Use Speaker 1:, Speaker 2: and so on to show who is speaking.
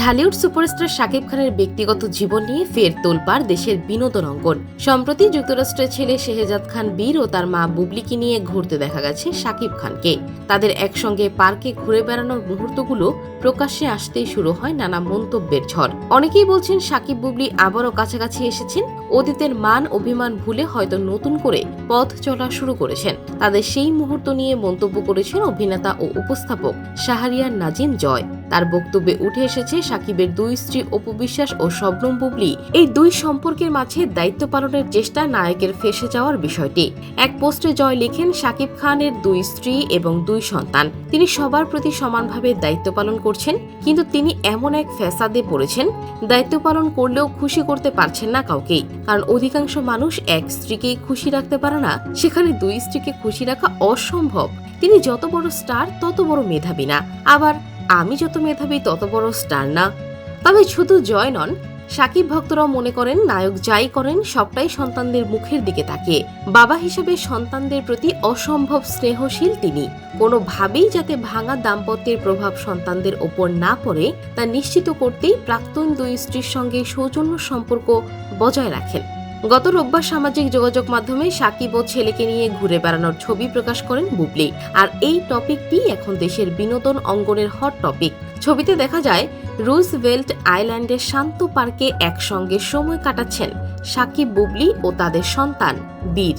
Speaker 1: Dhallywood superstar Shakib খানের ব্যক্তিগত জীবন নিয়ে ফের তোলপাড় দেশের বিনোদন অঙ্গন। সম্প্রতি যুক্তরাষ্ট্রের ছেলে শেহজাদ খান বীর ও তার মা বুবলিকে নিয়ে ঘুরতে দেখা গেছে শাকিব খানকে। তাদের একসঙ্গে পার্কে ঘুরে বেড়ানোর মুহূর্তগুলো প্রকাশ্যে আসতেই শুরু হয় নানা মন্তব্যের ঝড়। অনেকেই বলছেন শাকিব বুবলি আবারও কাছাকাছি এসেছেন। অতীতের মান অভিমান ভুলে হয়তো নতুন করে পথ চলা শুরু করেছেন। তাদের সেই মুহূর্ত নিয়ে মন্তব্য করেছেন অভিনেতা ও উপস্থাপক শাহরিয়ার নাজিম জয়। তার বক্তব্যে উঠে এসেছে সাকিবের দুই স্ত্রী অপু বিশ্বাস ও শবনম বুবলি। এই দুই সম্পর্কের মাঝে দায়িত্ব পালনের চেষ্টা নায়কের ফেসে যাওয়ার বিষয়টি। এক পোস্টে জয় লেখেন সাকিব খানের দুই স্ত্রী এবং দুই সন্তান। তিনি সবার প্রতি সমানভাবে দায়িত্ব পালন করছেন, কিন্তু তিনি এমন এক ফ্যাসাদে পড়েছেন, দায়িত্ব পালন করলেও খুশি করতে পারছেন না কাউকেই। কারণ অধিকাংশ মানুষ এক স্ত্রীকেই খুশি রাখতে পারে না, সেখানে দুই স্ত্রীকে খুশি রাখা অসম্ভব। তিনি যত বড় স্টার, তত বড় মেধাবী না। আবার আমি যত মেধাবী, তত বড় স্টার না। তবে শুধু জয় নন, সাকিব ভক্তরাও মনে করেন নায়ক যাই করেন, সবটাই সন্তানদের মুখের দিকে তাকে বাবা হিসেবে সন্তানদের প্রতি অসম্ভব স্নেহশীল তিনি। কোনোভাবেই যাতে ভাঙা দাম্পত্যের প্রভাব সন্তানদের ওপর না পড়ে, তা নিশ্চিত করতেই প্রাক্তন দুই স্ত্রীর সঙ্গে সৌজন্য সম্পর্ক বজায় রাখেন। গত রোববার সামাজিক যোগাযোগ মাধ্যমে সাকিব ও ছেলেকে নিয়ে ঘুরে বেড়ানোর ছবি প্রকাশ করেন বুবলি। আর এই টপিকটি এখন দেশের বিনোদন অঙ্গনের হট টপিক। ছবিতে দেখা যায়, রুজভেল্ট আইল্যান্ডের শান্ত পার্কে একসঙ্গে সময় কাটাচ্ছেন সাকিব বুবলি ও তাদের সন্তান বীর।